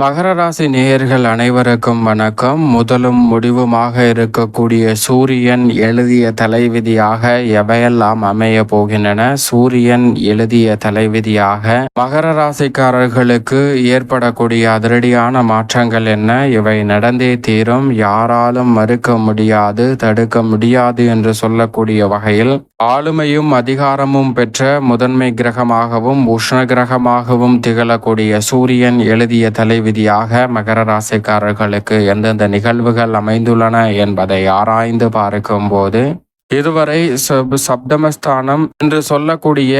மகர ராசி நேயர்கள் அனைவருக்கும் வணக்கம். முதலும் முடிவுமாக இருக்கக்கூடிய சூரியன் எழுதிய தலைவிதியாக எவையெல்லாம் அமைய போகின்றன? சூரியன் எழுதிய தலைவிதியாக மகர ராசிக்காரர்களுக்கு ஏற்படக்கூடிய அதிரடியான மாற்றங்கள் என்ன? இவை நடந்தே தீரும். யாராலும் மறுக்க முடியாது தடுக்க முடியாது என்று சொல்லக்கூடிய வகையில் ஆளுமையும் அதிகாரமும் பெற்ற முதன்மை கிரகமாகவும் உஷ்ண கிரகமாகவும் திகழக்கூடிய சூரியன் எழுதிய விதியாக மகர ராசிக்காரர்களுக்கு எந்தெந்த நிகழ்வுகள் அமைந்துள்ளன என்பதை ஆராய்ந்து பார்க்கும்போது இதுவரை சப்தமஸ்தானம் என்று சொல்லக்கூடிய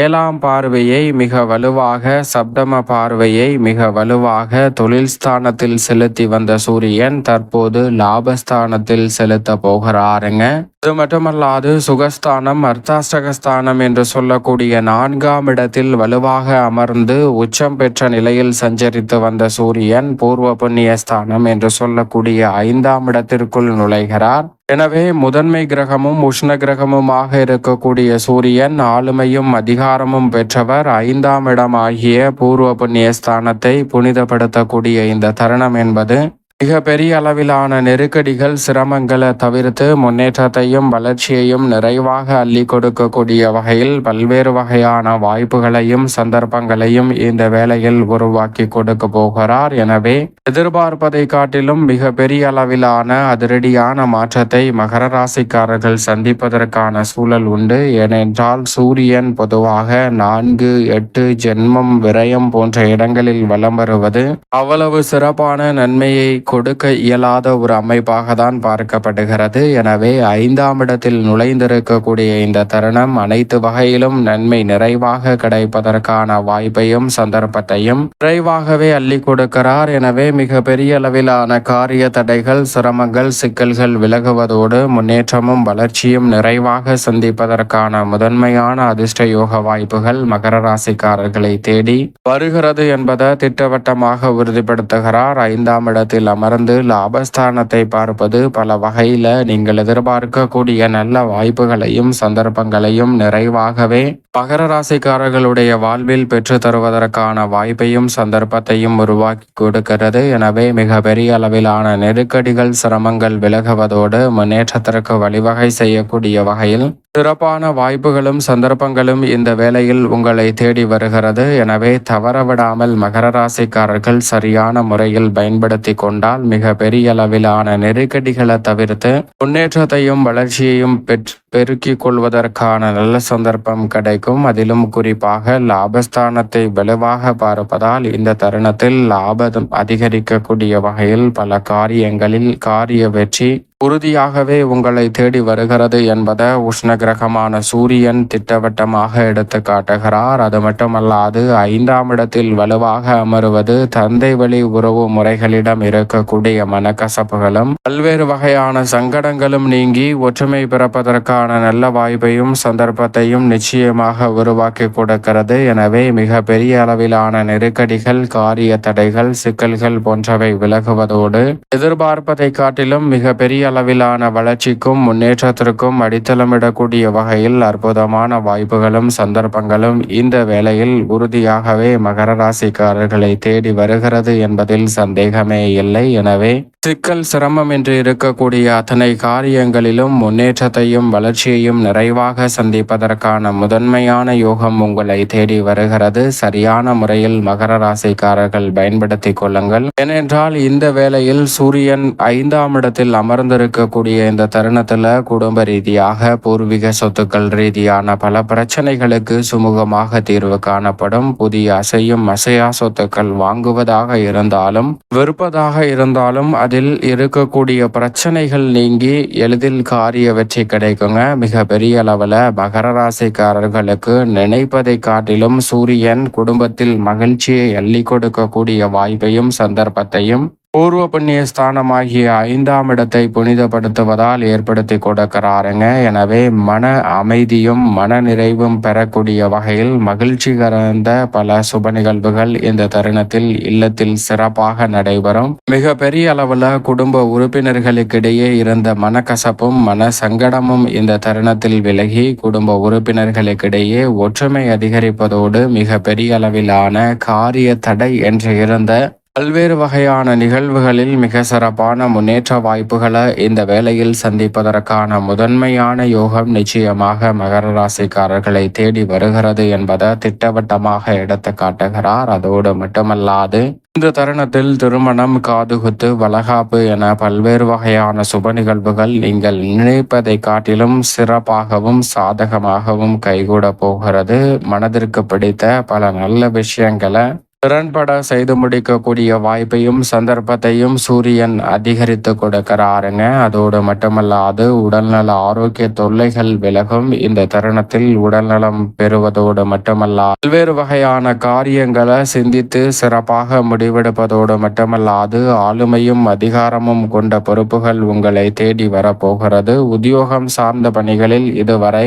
ஏழாம் பார்வையை மிக வலுவாக சப்தம பார்வையை மிக வலுவாக தொழில் ஸ்தானத்தில் செலுத்தி வந்த சூரியன் தற்போது லாபஸ்தானத்தில் செலுத்த போகிறாருங்க. இது மட்டுமல்லாது சுகஸ்தானம் அர்த்தாஷ்டகஸ்தானம் என்று சொல்லக்கூடிய நான்காம் இடத்தில் வலுவாக அமர்ந்து உச்சம் பெற்ற நிலையில் சஞ்சரித்து வந்த சூரியன் பூர்வ புண்ணிய ஸ்தானம் என்று சொல்லக்கூடிய ஐந்தாம் இடத்திற்குள் நுழைகிறார். எனவே முதன்மை கிரகமும் உஷ்ண கிரகமுமாக இருக்கக்கூடிய சூரியன் ஆளுமையும் அதிகாரமும் பெற்றவர். ஐந்தாம் இடம் ஆகிய பூர்வ புண்ணிய ஸ்தானத்தை புனிதப்படுத்தக்கூடிய இந்த தருணம் என்பது மிக பெரிய அளவிலான நெருக்கடிகள் சிரமங்களை தவிர்த்து முன்னேற்றத்தையும் வளர்ச்சியையும் நிறைவாக அள்ளி கொடுக்கக்கூடிய வகையில் பல்வேறு வகையான வாய்ப்புகளையும் சந்தர்ப்பங்களையும் இந்த வேளையில் உருவாக்கி கொடுக்க போகிறார். எனவே எதிர்பார்ப்பதை காட்டிலும் மிக பெரிய அளவிலான அதிரடியான மாற்றத்தை மகர ராசிக்காரர்கள் சந்திப்பதற்கான சூழல் உண்டு. ஏனென்றால் சூரியன் பொதுவாக நான்கு எட்டு ஜென்மம் விரயம் போன்ற இடங்களில் வலம் வருவது அவ்வளவு சிறப்பான நன்மையை கொடுக்க இயலாத ஒரு அமைப்பாக தான் பார்க்கப்படுகிறது. எனவே ஐந்தாம் இடத்தில் நுழைந்திருக்கக்கூடிய இந்த தருணம் அனைத்து வகையிலும் நன்மை நிறைவாக கிடைப்பதற்கான வாய்ப்பையும் சந்தர்ப்பத்தையும் நிறைவாகவே அள்ளி கொடுக்கிறார். எனவே மிக பெரிய அளவிலான காரிய தடைகள் சிரமங்கள் சிக்கல்கள் விலகுவதோடு முன்னேற்றமும் வளர்ச்சியும் நிறைவாக சந்திப்பதற்கான முதன்மையான அதிர்ஷ்ட யோக வாய்ப்புகள் மகர ராசிக்காரர்களை தேடி வருகிறது என்பதை திட்டவட்டமாக உறுதிப்படுத்துகிறார். ஐந்தாம் இடத்தில் அமர்ந்து லாபஸ்தானத்தை பார்ப்பது பல வகையில் நீங்கள் எதிர்பார்க்கக்கூடிய நல்ல வாய்ப்புகளையும் சந்தர்ப்பங்களையும் நிறைவாகவே மகர ராசிக்காரர்களுடைய வாழ்வில் பெற்று தருவதற்கான வாய்ப்பையும் சந்தர்ப்பத்தையும் உருவாக்கி கொடுக்கிறது. எனவே மிக பெரிய அளவிலான நெருக்கடிகள் சிரமங்கள் விலகுவதோடு முன்னேற்றத்திற்கு வழிவகை செய்யக்கூடிய வகையில் சிறப்பான வாய்ப்புகளும் சந்தர்ப்பங்களும் இந்த வேளையில் உங்களை தேடி வருகிறது. எனவே தவறவிடாமல் மகர ராசிக்காரர்கள் சரியான முறையில் பயன்படுத்தி கொண்டால் மிக பெரிய அளவிலான நெருக்கடிகளை தவிர்த்து முன்னேற்றத்தையும் வளர்ச்சியையும் பெருக்கிக் கொள்வதற்கான நல்ல சந்தர்ப்பம் கிடைக்கும். அதிலும் குறிப்பாக லாபஸ்தானத்தை வலுவாக பார்ப்பதால் இந்த தருணத்தில் லாபம் அதிகரிக்கக்கூடிய வகையில் பல காரியங்களில் காரிய வெற்றி உறுதியாகவே உங்களை தேடி வருகிறது என்பதை உஷ்ண கிரகமான சூரியன் திட்டவட்டமாக எடுத்து காட்டுகிறார். அது மட்டுமல்லாது ஐந்தாம் இடத்தில் வலுவாக அமருவது தந்தை வழி உறவு முறைகளிடம் இருக்கக்கூடிய மனக்கசப்புகளும் பல்வேறு வகையான சங்கடங்களும் நீங்கி ஒற்றுமை பிறப்பதற்கான நல்ல வாய்ப்பையும் சந்தர்ப்பத்தையும் நிச்சயமாக உருவாக்கி கொடுக்கிறது. எனவே மிக பெரிய அளவிலான நெருக்கடிகள் காரிய தடைகள் சிக்கல்கள் போன்றவை விலகுவதோடு எதிர்பார்ப்பதை காட்டிலும் மிக பெரிய அளவிலான வளர்ச்சிக்கும் முன்னேற்றத்திற்கும் அடித்தளமிடக்கூடிய வகையில் அற்புதமான வாய்ப்புகளும் சந்தர்ப்பங்களும் இந்த வேளையில் உறுதியாகவே மகர ராசிக்காரர்களை தேடி வருகிறது என்பதில் சந்தேகமே இல்லை. எனவே சிக்கல் சிரமம் என்று இருக்கக்கூடிய அத்தனை காரியங்களிலும் முன்னேற்றத்தையும் வளர்ச்சியையும் நிறைவாக சந்திப்பதற்கான முதன்மையான யோகம் உங்களை தேடி வருகிறது. சரியான முறையில் மகர ராசிக்காரர்கள் பயன்படுத்திக் கொள்ளுங்கள். ஏனென்றால் இந்த வேளையில் சூரியன் ஐந்தாம் இடத்தில் அமர்ந்திருக்கக்கூடிய இந்த தருணத்துல குடும்ப ரீதியாக பூர்வீக சொத்துக்கள் ரீதியான பல பிரச்சனைகளுக்கு சுமூகமாக தீர்வு காணப்படும். புதிய அசையும் அசையா சொத்துக்கள் வாங்குவதாக இருந்தாலும் விற்பதாக இருந்தாலும் அதில் இருக்கக்கூடிய பிரச்சனைகள் நீங்கி எளிதில் காரிய வெற்றி கிடைக்குங்க. மிக பெரிய அளவில் மகர ராசிக்காரர்களுக்கு நினைப்பதை காட்டிலும் சூரியன் குடும்பத்தில் மகிழ்ச்சியை அள்ளி கொடுக்கக்கூடிய வாய்ப்பையும் சந்தர்ப்பத்தையும் பூர்வ புண்ணிய ஸ்தானமாகிய ஐந்தாம் இடத்தை புனிதப்படுத்துவதால் ஏற்படுத்தி கொடுக்கிறாருங்க. எனவே மன அமைதியும் மன நிறைவும் பெறக்கூடிய வகையில் மகிழ்ச்சி கலந்த பல சுப நிகழ்வுகள் இந்த தருணத்தில் இல்லத்தில் சிறப்பாக நடைபெறும். மிக பெரிய அளவுல குடும்ப உறுப்பினர்களுக்கிடையே இருந்த மனக்கசப்பும் மன சங்கடமும் இந்த தருணத்தில் விலகி குடும்ப உறுப்பினர்களுக்கிடையே ஒற்றுமை அதிகரிப்பதோடு மிக பெரிய அளவிலான காரிய தடை என்று இருந்த பல்வேறு வகையான நிகழ்வுகளில் மிக சிறப்பான முன்னேற்ற வாய்ப்புகளை இந்த வேளையில் சந்திப்பதற்கான முதன்மையான யோகம் நிச்சயமாக மகர ராசிக்காரர்களை தேடி வருகிறது என்பதை திட்டவட்டமாக எடுத்து காட்டுகிறார். அதோடு மட்டுமல்லாது இந்த தருணத்தில் திருமணம் காதுகுத்து வளகாப்பு என பல்வேறு வகையான சுப நிகழ்வுகள் நீங்கள் நினைப்பதை காட்டிலும் சிறப்பாகவும் சாதகமாகவும் கைகூட போகிறது. மனதிற்கு பிடித்த பல நல்ல விஷயங்களை திறன்பட செய்து முடிக்கக்கூடிய வாய்ப்பையும் சந்தர்ப்பத்தையும் சூரியன் அதிகரித்து கொடுக்கிறாருங்க. அதோடு மட்டுமல்லாது உடல்நல ஆரோக்கிய தொல்லைகள் விலகும். இந்த தருணத்தில் உடல்நலம் பெறுவதோடு மட்டுமல்லா பல்வேறு வகையான காரியங்களை சிந்தித்து சிறப்பாக முடிவெடுப்பதோடு மட்டுமல்லாது ஆளுமையும் அதிகாரமும் கொண்ட பொறுப்புகள் உங்களை தேடி வரப்போகிறது. உத்தியோகம் சார்ந்த பணிகளில் இதுவரை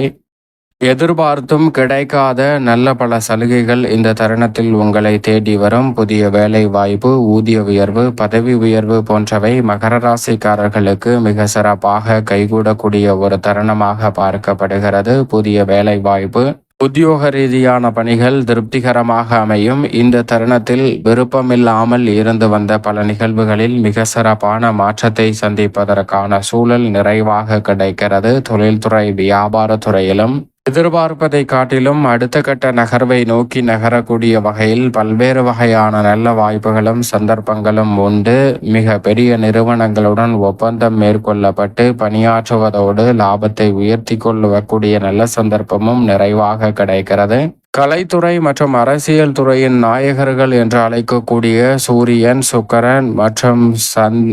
எதிர்பார்த்தும் கிடைக்காத நல்ல பல சலுகைகள் இந்த தருணத்தில் உங்களை தேடி வரும். புதிய வேலை வாய்ப்பு ஊதிய உயர்வு பதவி உயர்வு போன்றவை மகர ராசிக்காரர்களுக்கு மிக சிறப்பாக கைகூடக்கூடிய ஒரு தருணமாக பார்க்கப்படுகிறது. புதிய வேலை வாய்ப்பு உத்தியோக ரீதியான பணிகள் திருப்திகரமாக அமையும். இந்த தருணத்தில் விருப்பமில்லாமல் இருந்து வந்த பல நிகழ்வுகளில் மிக சிறப்பான மாற்றத்தை சந்திப்பதற்கான சூழல் நிறைவாக கிடைக்கிறது. தொழில்துறை வியாபாரத்துறையிலும் எதிர்பார்ப்பதை காட்டிலும் அடுத்த கட்ட நகர்வை நோக்கி நகரக்கூடிய வகையில் பல்வேறு வகையான நல்ல வாய்ப்புகளும் சந்தர்ப்பங்களும் உண்டு. மிக பெரிய நிறுவனங்களுடன் ஒப்பந்தம் மேற்கொள்ளப்பட்டு பணியாற்றுவதோடு லாபத்தை உயர்த்தி கொள்ளக்கூடிய நல்ல சந்தர்ப்பமும் நிறைவாக கிடைக்கிறது. கலைத்துறை மற்றும் அரசியல் துறையின் நாயகர்கள் என்று அழைக்கக்கூடிய சூரியன் சுக்கரன் மற்றும் சந்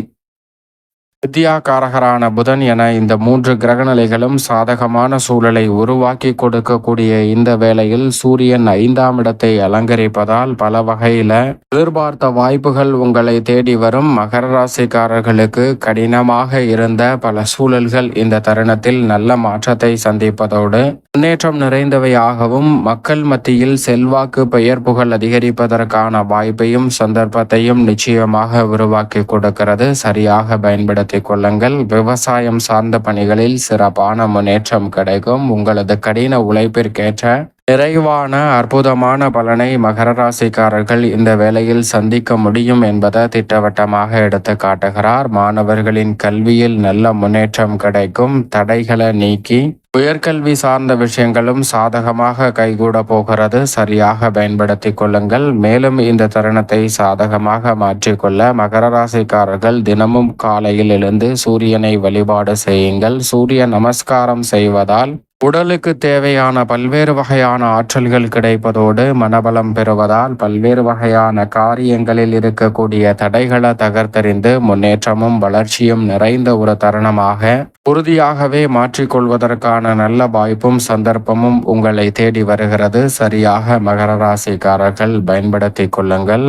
வித்யாகாரகரான புதன் என இந்த மூன்று கிரகநிலைகளும் சாதகமான சூழலை உருவாக்கி கொடுக்கக்கூடிய இந்த வேளையில் சூரியன் ஐந்தாம் இடத்தை அலங்கரிப்பதால் பல வகையில எதிர்பார்த்த வாய்ப்புகள் உங்களை தேடி வரும். மகர ராசிக்காரர்களுக்கு கடினமாக இருந்த பல சூழல்கள் இந்த தருணத்தில் நல்ல மாற்றத்தை சந்திப்பதோடு முன்னேற்றம் நிறைந்தவையாகவும் மக்கள் மத்தியில் செல்வாக்கு பெயர் புகழ் அதிகரிப்பதற்கான வாய்ப்பையும் சந்தர்ப்பத்தையும் நிச்சயமாக உருவாக்கி கொடுக்கிறது. சரியாக பயன்படுத்த பயன்படுத்திக் கொள்ளுங்கள் விவசாயம் சார்ந்த பணிகளில் சிறப்பான முன்னேற்றம் கிடைக்கும். உங்களது கடின உழைப்பிற்கேற்ற நிறைவான அற்புதமான பலனை மகர ராசிக்காரர்கள் இந்த வேளையில் சந்திக்க முடியும் என்பதை திட்டவட்டமாக எடுத்து காட்டுகிறார். மாணவர்களின் கல்வியில் நல்ல முன்னேற்றம் கிடைக்கும். தடைகளை நீக்கி உயர்கல்வி சார்ந்த விஷயங்களும் சாதகமாக கைகூட போகிறது. சரியாக பயன்படுத்திக் கொள்ளுங்கள். மேலும் இந்த தருணத்தை சாதகமாக மாற்றிக்கொள்ள மகர ராசிக்காரர்கள் தினமும் காலையில் எழுந்து சூரியனை வழிபாடு செய்யுங்கள். சூரிய நமஸ்காரம் செய்வதால் உடலுக்கு தேவையான பல்வேறு வகையான ஆற்றல்கள் கிடைப்பதோடு மனபலம் பெறுவதால் பல்வேறு வகையான காரியங்களில் இருக்கக்கூடிய தடைகளை தகர்த்தறிந்து முன்னேற்றமும் வளர்ச்சியும் நிறைந்த ஒரு தருணமாக உறுதியாகவே மாற்றிக்கொள்வதற்கான நல்ல வாய்ப்பும் சந்தர்ப்பமும் உங்களை தேடி வருகிறது. சரியாக மகர ராசிக்காரர்கள் பயன்படுத்திக் கொள்ளுங்கள்.